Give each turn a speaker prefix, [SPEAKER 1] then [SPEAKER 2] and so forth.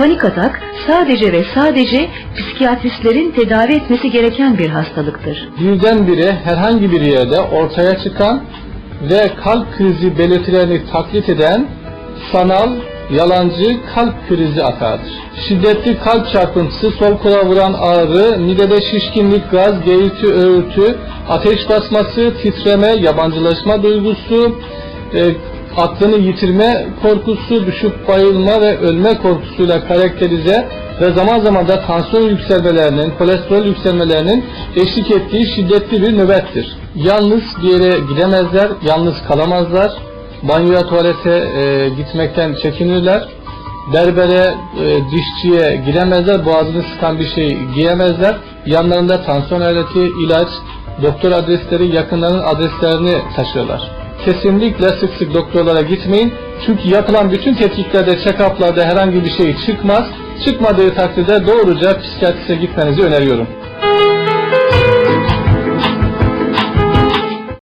[SPEAKER 1] Panik atak sadece ve sadece psikiyatristlerin tedavi etmesi gereken bir hastalıktır.
[SPEAKER 2] birdenbire herhangi bir yerde ortaya çıkan ve kalp krizi belirtilerini taklit eden sanal, yalancı kalp krizi atağıdır. Şiddetli kalp çarpıntısı, sol kola vuran ağrı, midede şişkinlik, gaz, geğirti, öğürtü, ateş basması, titreme, yabancılaşma duygusu, e, aklını yitirme korkusu, düşüp bayılma ve ölme korkusuyla karakterize ve zaman zaman da tansiyon yükselmelerinin, kolesterol yükselmelerinin eşlik ettiği şiddetli bir nöbettir. Yalnız bir yere gidemezler, yalnız kalamazlar, banyoya, tuvalete e, gitmekten çekinirler, berbere, e, dişçiye giremezler, boğazını sıkan bir şey giyemezler, yanlarında tansiyon aleti, ilaç, doktor adresleri, yakınlarının adreslerini taşıyorlar kesinlikle sık sık doktorlara gitmeyin. Çünkü yapılan bütün tetkiklerde, check-up'larda herhangi bir şey çıkmaz. Çıkmadığı takdirde doğruca psikiyatriste gitmenizi öneriyorum.